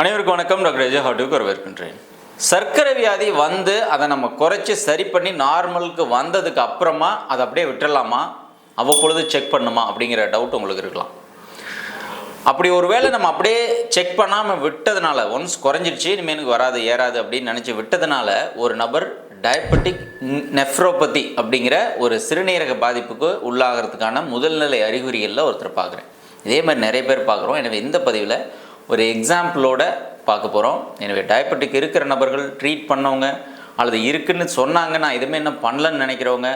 அனைவருக்கும் வணக்கம். டாக்டர் அஜய் ஹாட்டுக்கு வரவேற்கின்றேன். சர்க்கரை வியாதி வந்து அதை நம்ம குறைச்சி சரி பண்ணி நார்மலுக்கு வந்ததுக்கு அப்புறமா அதை அப்படியே விட்டுறலாமா? அவ்வப்பொழுது செக் பண்ணுமா அப்படிங்கிற டவுட் உங்களுக்கு இருக்கலாம். அப்படி ஒருவேளை நம்ம அப்படியே செக் பண்ணாமல் விட்டதுனால ஒன்ஸ் குறைஞ்சிருச்சு இனிமேல் எனக்கு வராது ஏறாது அப்படின்னு நினச்சி விட்டதுனால ஒரு நபர் டயபெட்டிக் நெஃப்ரோபதி அப்படிங்கிற ஒரு சிறுநீரக பாதிப்புக்கு உள்ளாகிறதுக்கான முதல்நிலை அறிகுறிகளில் ஒருத்தர் பார்க்குறேன். இதே மாதிரி நிறைய பேர் பார்க்குறோம். எனவே இந்த பதிவில் ஒரு எக்ஸாம்பிளோட பார்க்க போகிறோம் எனவே டயபெட்டிக் இருக்கிற நபர்கள் ட்ரீட் பண்ணவங்க அல்லது இருக்குன்னு சொன்னாங்க நான் எதுவுமே என்ன பண்ணலன்னு நினைக்கிறவங்க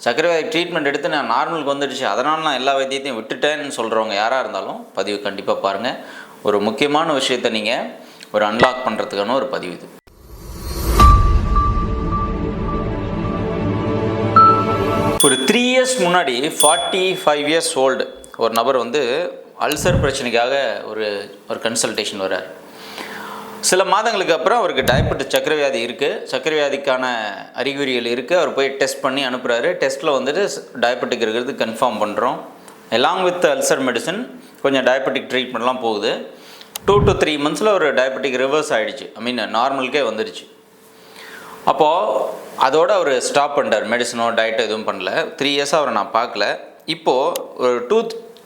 சக்கரவாதி ட்ரீட்மெண்ட் எடுத்து நான் நார்மலுக்கு வந்துடுச்சு அதனால் நான் எல்லா வைத்தியத்தையும் விட்டுட்டேன்னு சொல்கிறவங்க யாராக இருந்தாலும் பதிவு கண்டிப்பாக பாருங்கள் ஒரு முக்கியமான விஷயத்தை நீங்கள் ஒரு அன்லாக் பண்ணுறதுக்கான ஒரு பதிவு இது. ஒரு த்ரீ இயர்ஸ் முன்னாடி ஃபார்ட்டி ஃபைவ் இயர்ஸ் ஓல்டு ஒரு நபர் வந்து அல்சர் பிரச்சனைக்காக ஒரு ஒரு கன்சல்டேஷன் வர்றார். சில மாதங்களுக்கு அப்புறம் அவருக்கு டயபெட்டிஸ் சக்கரவியாதி இருக்குது சக்கரவியாதிக்கான அறிகுறிகள் இருக்குது அவர் போய் டெஸ்ட் பண்ணி அனுப்புகிறாரு டெஸ்ட்டில் வந்துட்டு டயபெட்டிக் இருக்கிறது கன்ஃபார்ம் பண்ணுறோம் எலாங் வித் அல்சர் மெடிசன் கொஞ்சம் டயபெட்டிக் ட்ரீட்மெண்ட்லாம் போகுது. டூ டு த்ரீ மந்த்ஸில் ஒரு டயபெட்டிக் ரிவர்ஸ் ஆகிடுச்சு ஐ மீன் நார்மலுக்கே வந்துடுச்சு அப்போது அதோடு அவர் ஸ்டாப் பண்ணுறார் மெடிசனோ டயட்டோ எதுவும் பண்ணல. த்ரீ இயர்ஸாக அவரை நான் பார்க்கல. இப்போது ஒரு டூ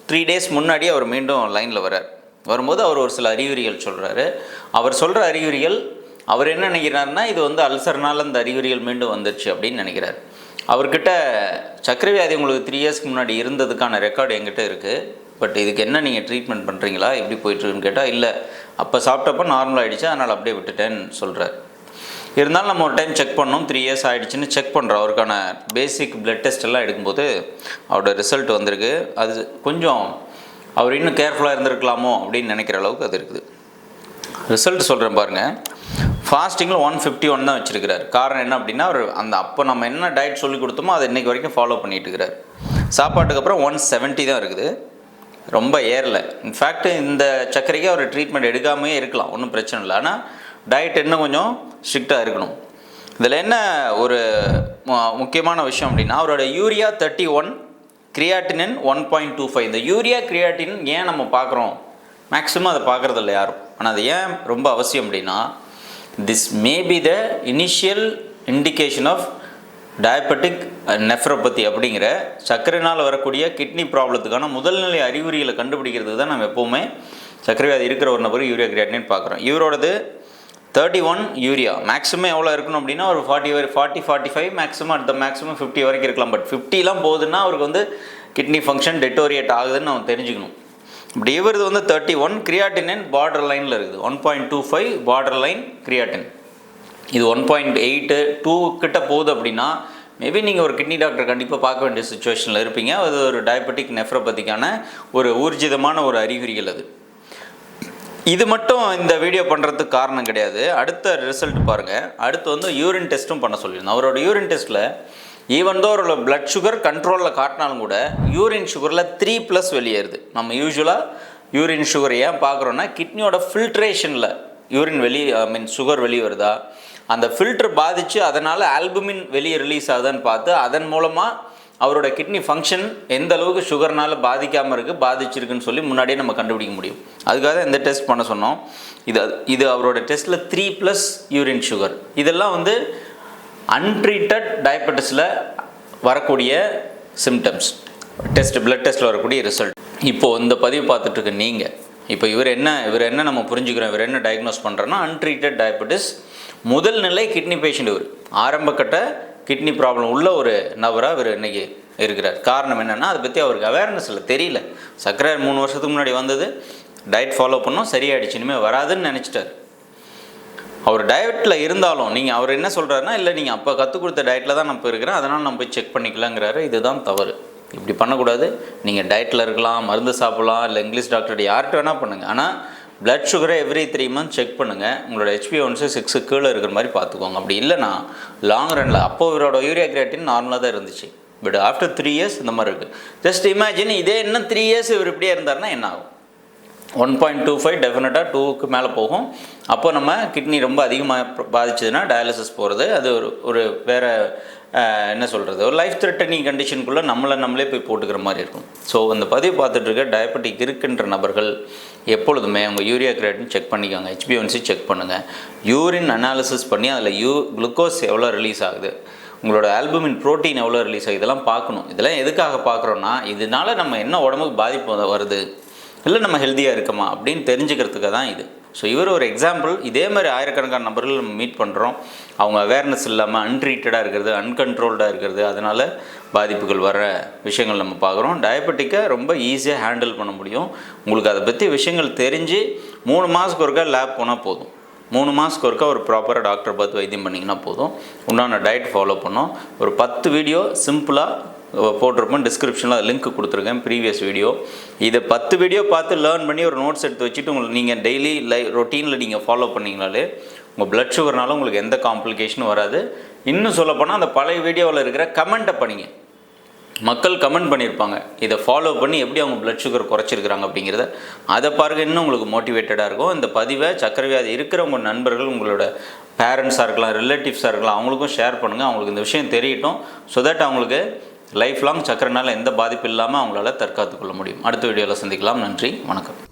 த்ரீ டேஸ் முன்னாடி அவர் மீண்டும் லைனில் வரார் வரும்போது அவர் ஒரு சில அறிகுறிகள் சொல்கிறாரு அவர் சொல்கிற அறிகுறிகள் அவர் என்ன நினைக்கிறாருன்னா இது வந்து அல்சர்னால் அந்த அறிகுறிகள் மீண்டும் வந்துருச்சு அப்படின்னு நினைக்கிறார். அவர்கிட்ட சக்கரவியாதி உங்களுக்கு த்ரீ இயர்ஸ்க்கு முன்னாடி இருந்ததுக்கான ரெக்கார்டு என்கிட்ட இருக்குது பட் இதுக்கு என்ன நீங்கள் ட்ரீட்மெண்ட் பண்ணுறீங்களா எப்படி போயிட்டுருக்குன்னு கேட்டால் இல்லை அப்போ சாப்பிட்டப்போ நார்மல் ஆகிடுச்சு அதனால் அப்படியே விட்டுட்டேன்னு சொல்கிறார் இருந்தாலும் நம்ம ஒரு டைம் செக் பண்ணோம் த்ரீ இயர்ஸ் ஆகிடுச்சின்னு செக் பண்ணுறோம் அவருக்கான பேசிக் பிளட் டெஸ்ட் எல்லாம் எடுக்கும்போது அவரோட ரிசல்ட் வந்திருக்கு. அது கொஞ்சம் அவர் இன்னும் கேர்ஃபுல்லாக இருந்திருக்கலாமோ அப்படின்னு நினைக்கிற அளவுக்கு அது இருக்குது. ரிசல்ட் சொல்கிறேன் பாருங்கள் ஃபாஸ்டிங்கில் ஒன் ஃபிஃப்டி ஒன் தான் வச்சுருக்கிறார். காரணம் என்ன அப்படின்னா அவர் அந்த அப்போ நம்ம என்ன டயட் சொல்லி கொடுத்தோமோ அதை இன்றைக்கி வரைக்கும் ஃபாலோ பண்ணிகிட்டு இருக்கிறார். சாப்பாட்டுக்கு அப்புறம் ஒன் செவன்ட்டி தான் இருக்குது. ரொம்ப ஏறல. இன்ஃபேக்ட் இந்த சர்க்கரைக்கு அவர் ட்ரீட்மெண்ட் எடுக்காமே இருக்கலாம். ஒன்றும் பிரச்சனை இல்லை. ஆனால் டயட் இன்னும் கொஞ்சம் ஸ்ட்ரிக்டாக இருக்கணும். இதில் என்ன ஒரு முக்கியமான விஷயம் அப்படின்னா அவரோட urea thirty one creatinine one point two five இந்த யூரியா கிரியாட்டின் ஏன் நம்ம பார்க்குறோம்? மேக்ஸிமம் அதை பார்க்குறது இல்லை யாரும். ஆனால் அது ஏன் ரொம்ப அவசியம் அப்படின்னா this may be the initial indication of diabetic nephropathy அப்படிங்கிற சர்க்கரைனால் வரக்கூடிய கிட்னி ப்ராப்ளத்துக்கான முதல்நிலை அறிகுறிகளை கண்டுபிடிக்கிறதுக்கு தான் நம்ம எப்போவுமே சர்க்கரை வியாதி இருக்கிற ஒரு நபர் யூரியா கிரியாட்டின் பார்க்குறோம். இவரோடது தேர்ட்டி ஒன் யூரியா மேக்ஸிமம் எவ்வளோ இருக்கணும் அப்படின்னா ஒரு ஃபார்ட்டி வரை ஃபார்ட்டி ஃபார்ட்டி ஃபைவ் மேக்ஸிமம் அடுத்த மேக்ஸிமம் ஃபிஃப்டி வரைக்கும் இருக்கலாம். பட் ஃபிஃப்டிலாம் போகுதுன்னா அவருக்கு வந்து கிட்னி ஃபங்க்ஷன் டெட்டோரியேட் ஆகுதுன்னு நம்ம தெரிஞ்சுக்கணும். இப்படி இவரது வந்து தேர்ட்டி ஒன் கிரியாட்டின் பார்டர் லைனில் இருக்குது. One point two five border line creatinine இது ஒன் பாயிண்ட் எயிட்டு டூ கிட்ட போகுது அப்படின்னா மேபி நீங்கள் ஒரு கிட்னி டாக்டர் கண்டிப்பாக பார்க்க வேண்டிய சுச்சுவேஷனில் இருப்பீங்க. அது ஒரு டயபெட்டிக் நெஃப்ரோபதிக்கான ஒரு ஊர்ஜிதமான ஒரு அறிகுறிகள் அது. இது மட்டும் இந்த வீடியோ பண்ணுறதுக்கு காரணம் கிடையாது. அடுத்த ரிசல்ட் பாருங்கள் அடுத்து வந்து யூரின் டெஸ்ட்டும் பண்ண சொல்லியிருந்தோம். அவரோட யூரின் டெஸ்ட்டில் ஈவன் தோ அவரோட பிளட் சுகர் கண்ட்ரோலில் காட்டினாலும் கூட யூரின் சுகரில் த்ரீ ப்ளஸ் வெளியேறுது. நம்ம யூஸ்வலாக யூரின் சுகர் ஏன் பார்க்குறோன்னா கிட்னியோட ஃபில்ட்ரேஷனில் யூரின் வெளி ஐ மீன் சுகர் வெளியே வருதா அந்த ஃபில்டர் பாதித்து அதனால் ஆல்புமின் வெளியே ரிலீஸ் ஆகுதான்னு பார்த்து அதன் மூலமாக அவரோட கிட்னி ஃபங்க்ஷன் எந்த அளவுக்கு சுகர்னால் பாதிக்காமல் இருக்குது பாதிச்சிருக்குன்னு சொல்லி முன்னாடியே நம்ம கண்டுபிடிக்க முடியும். அதுக்காக தான் இந்த டெஸ்ட் பண்ண சொன்னோம். இது இது அவரோட டெஸ்ட்டில் த்ரீ ப்ளஸ் யூரின் சுகர் இதெல்லாம் வந்து அன்ட்ரீட்டட் டயபெட்டிஸில் வரக்கூடிய சிம்டம்ஸ் டெஸ்ட் பிளட் டெஸ்ட்டில் வரக்கூடிய ரிசல்ட் இப்போது இந்த பதிவு பார்த்துட்டு நீங்கள் இப்போ இவர் என்ன இவர் என்ன நம்ம புரிஞ்சுக்கிறோம் இவர் என்ன டயக்னோஸ் பண்ணுறோன்னா அன்ட்ரீட்டட் டயபெட்டிஸ் முதல் நிலை கிட்னி பேஷண்ட் இவர். ஆரம்பக்கட்ட கிட்னி ப்ராப்ளம் உள்ள ஒரு நபராக இவர் இன்னைக்கு இருக்கிறார். காரணம் என்னென்னா அதை பற்றி அவருக்கு அவேர்னஸ் இல்லை தெரியல. சர்க்கரை மூணு வருஷத்துக்கு முன்னாடி வந்தது டயட் ஃபாலோ பண்ணோம் சரியாயிடுச்சு இனிமேல் வராதுன்னு நினச்சிட்டார். அவர் டயட்டில் இருந்தாலும் நீங்கள் அவர் என்ன சொல்கிறாருன்னா இல்லை நீங்கள் அப்போ கற்றுக் கொடுத்த டயட்டில் தான் நான் இப்போ இருக்கிறேன் அதனால் நம்ம போய் செக் பண்ணிக்கலாங்கிறாரு. இதுதான் தவறு. இப்படி பண்ணக்கூடாது. நீங்கள் டயட்டில் இருக்கலாம் மருந்து சாப்பிடலாம் இல்லை இங்கிலீஷ் டாக்டர் யார்கிட்ட வேணால் பண்ணுங்கள் ஆனால் பிளட் சுகரை எவ்ரி த்ரீ மந்த் செக் பண்ணுங்கள் உங்களோட ஹெச்பி ஒன்ஸு சிக்ஸு கீழே இருக்கிற மாதிரி பார்த்துக்கோங்க. அப்படி இல்லைன்னா லாங் ரனில் அப்போ இவரோட யூரியா கிரேட்டின் நார்மலாக தான் இருந்துச்சு. பட் ஆஃப்டர் த்ரீ இயர்ஸ் இந்த மாதிரி இருக்குது ஜஸ்ட் இமேஜின் இதே இன்னும் த்ரீ இயர்ஸ் இவர் இப்படியே இருந்தாருன்னா என்ன ஆகும்? ஒன் பாயிண்ட் டூ ஃபைவ் டெஃபினட்டாக டூக்கு மேலே போகும். அப்போ நம்ம கிட்னி ரொம்ப அதிகமாக பாதிச்சதுன்னா டயாலிசிஸ் போகிறது அது ஒரு ஒரு வேறு என்ன சொல்கிறது ஒரு லைஃப் த்ரெட்டனிங் கண்டிஷனுக்குள்ளே நம்மளை நம்மளே போய் போட்டுக்கிற மாதிரி இருக்கும். ஸோ அந்த பதிவு பார்த்துட்ருக்க டயபெட்டிக் இருக்கின்ற நபர்கள் எப்பொழுதுமே அவங்க யூரியா கிரேட்னு செக் பண்ணிக்கோங்க. ஹெச்பிஒன்சி செக் பண்ணுங்கள் யூரின் அனாலிசிஸ் பண்ணி அதில் யூ குளுக்கோஸ் எவ்வளோ ரிலீஸ் ஆகுது? உங்களோட ஆல்புமின் புரோட்டீன் எவ்வளோ ரிலீஸ் ஆகுது? இதெல்லாம் பார்க்கணும். இதெல்லாம் எதுக்காக பார்க்குறோன்னா இதனால நம்ம என்ன உடம்புக்கு பாதிப்பு வருது? இல்லை நம்ம ஹெல்த்தியாக இருக்கமா? அப்படின்னு தெரிஞ்சுக்கிறதுக்கு தான் இது. ஸோ இவர் ஒரு எக்ஸாம்பிள் இதே மாதிரி ஆயிரக்கணக்கான நபர்கள் நம்ம மீட் பண்ணுறோம் அவங்க அவேர்னஸ் இல்லாமல் அன்ட்ரீட்டடாக இருக்கிறது அன்கண்ட்ரோல்டாக இருக்கிறது. அதனால் பாதிப்புகள் வர விஷயங்கள் நம்ம பார்க்குறோம். டயபெட்டிக்கை ரொம்ப ஈஸியாக ஹேண்டில் பண்ண முடியும். உங்களுக்கு அதை பற்றி விஷயங்கள் தெரிஞ்சு மூணு மாதத்துக்கு ஒருக்கா லேப் போனால் போதும். மூணு மாதத்துக்கு ஒருக்கா ஒரு ப்ராப்பராக டாக்டர் பார்த்து வைத்தியம் பண்ணிங்கன்னா போதும். உண்டான டயட் ஃபாலோ பண்ணோம். ஒரு பத்து வீடியோ சிம்பிளாக போட்டிருப்பேன். டிஸ்கிரிப்ஷனில் லிங்க் கொடுத்துருக்கேன் ப்ரீவியஸ் வீடியோ இதை பத்து வீடியோ பார்த்து லேர்ன் பண்ணி ஒரு நோட்ஸ் எடுத்து வச்சுட்டு உங்களுக்கு நீங்கள் டெய்லி லை ரொட்டீனில் நீங்கள் ஃபாலோ பண்ணிங்கனாலே உங்கள் பிளட் சுகர்னால உங்களுக்கு எந்த காம்ப்ளிகேஷனும் வராது. இன்னும் சொல்லப்போனால் அந்த பழைய வீடியோவில் இருக்கிற கமெண்ட்டை பண்ணிங்க மக்கள் கமெண்ட் பண்ணியிருப்பாங்க. இதை ஃபாலோ பண்ணி எப்படி அவங்க பிளட் சுகர் குறைச்சிருக்கிறாங்க அப்படிங்கிறத. அதை பாருங்க இன்னும் உங்களுக்கு மோட்டிவேட்டடாக இருக்கும். இந்த பதிவை சக்கரவியாதி இருக்கிற உங்கள் நண்பர்கள் உங்களோட பேரண்ட்ஸாக இருக்கலாம் ரிலேட்டிவ்ஸாக இருக்கலாம் அவங்களுக்கும் ஷேர் பண்ணுங்கள் அவங்களுக்கு இந்த விஷயம் தெரியட்டும். ஸோ தட் அவங்களுக்கு லைஃப் லாங் சக்கரனால் எந்த பாதிப்பு இல்லாமல் அவங்களால தற்காத்துக் கொள்ள முடியும். அடுத்த வீடியோவில் சந்திக்கலாம். நன்றி. வணக்கம்.